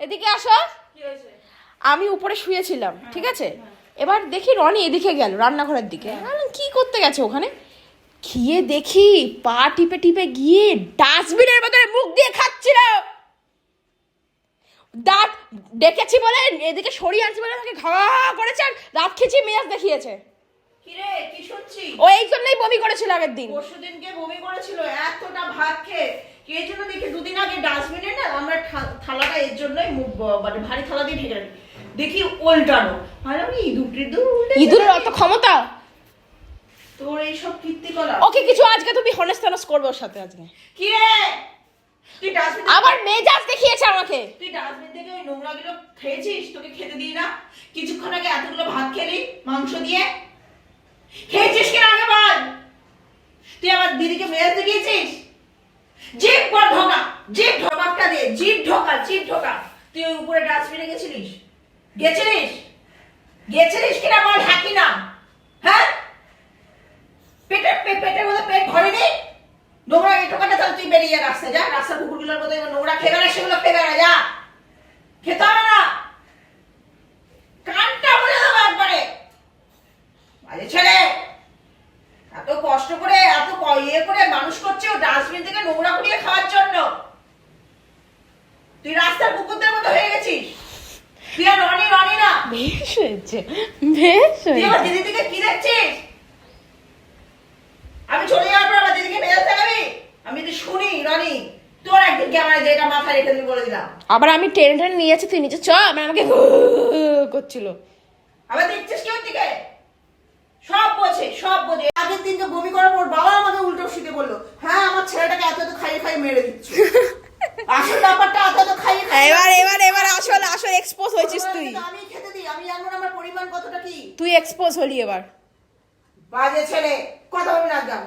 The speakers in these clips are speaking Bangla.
এদিকে আসো। আমি উপরে শুয়েছিলাম ঠিক আছে? এবার দেখি রনি এদিকে গেল রান্নাঘরের দিকে। আমি কি করতে গেছে ওখানে? গিয়ে দেখি পা টিপে টিপে গিয়ে ডাস্টবিনের ভেতরে মুখ দিয়ে খাচ্ছিল। দাঁত ডেকেছি বলে এদিকে সরিয়ে আনছি বলে আমাকে ঘা করেছে আর দাঁত খেঁচিয়ে মেজাজ দেখিয়েছে। ও এই জন্যই বমি করেছিল আগের দিন। পরশু দিনকে বমি করেছিল এতটা ভাত খেয়ে। কে জন্য দেখি দুদিন আগে ডাস্টবিনে এর জন্যই মুখ মানে ভারী থালা দিয়ে ঢেকে রাখি। দেখি উল্টানো। আমি ইঁদুর টিঁদুর উল্টে ইঁদুরের অত ক্ষমতা? তোর এইসব ওকে কিছু আজকে তুমি হনেস্তানস করবে ওর সাথে আজকে। কি রে? তুই ডাস্টবিন আবার মেজাজ দেখিয়েছে আমাকে। তুই ডাস্টবিন থেকে ওই নোংরা গুলো খেয়েছিস? তোকে খেতে দিই না। কিছুক্ষণ আগে এতগুলো ভাত খেলি মাংস দিয়ে। খেয়েছিস কিনা আগে বল? তুই আমার দিদিকে মেয়াজ দেখিয়েছিস? জিভ পর ঢোকা জিভ ঢোকাটা দে জিভ ঢোকা জিভ ঢোকা তুই উপরে ডাস্টবিনে গেছিলিস? গেছিলিস? গেছিলিস কিনা বল হ্যাঁ কিনা হ্যাঁ? পেটের পেটের মধ্যে পেট ভরেনি নোংরা এই টোকাটা তাহলে তুই বেরিয়ে যা রাস্তায়, যা। রাস্তা কুকুরগুলোর এবার নোংরা না সেগুলো খেবে না যা। খেতে হবে না। কানটা বলে দেবো একবারে। বাজে ছেলে। এত কষ্ট করে, এত ইয়ে করে মানুষ করছে ও ডাস্টবিন থেকে নোংরা কুড়িয়ে খাওয়ার জন্য তুই রাস্তার কুকুরদের মতো হয়ে গেছিস। তুই আর রনি রনি না। বেশ হয়েছে বেশ তুই আমার দিদি কি দেখছিস? আমি চলে যাওয়ার পর আমার দিদিকে মেজাজ দেখাবি আমি যদি শুনি রনি তোর একদিন ক্যামেরা যেটা রেখে দিবি বলে দিলাম। আবার আমি টেনে টেনে নিয়ে যাচ্ছি তুই নিচে চ মানে আমাকে করছিল। আবার দেখছিস কেউ দিকে সব বোঝে সব বোঝে। আগের দিনকে বমি করার পর বাবা আমাকে উল্টো শিখে বলল হ্যাঁ আমার ছেলেটাকে এত এত খাইয়ে খাইয়ে মেরে দিচ্ছ। খাইয়ে খাইয়ে এবার এবার এবার না আসো এক্সপোজ হয়েছিস তুই। আমি খেতে দিই আমি জানব আমার পরিমাণ কতটা কি? তুই এক্সপোজ হলি এবার। বাজে ছেলে কথা বলবি না একদম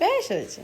বেশ হয়েছে।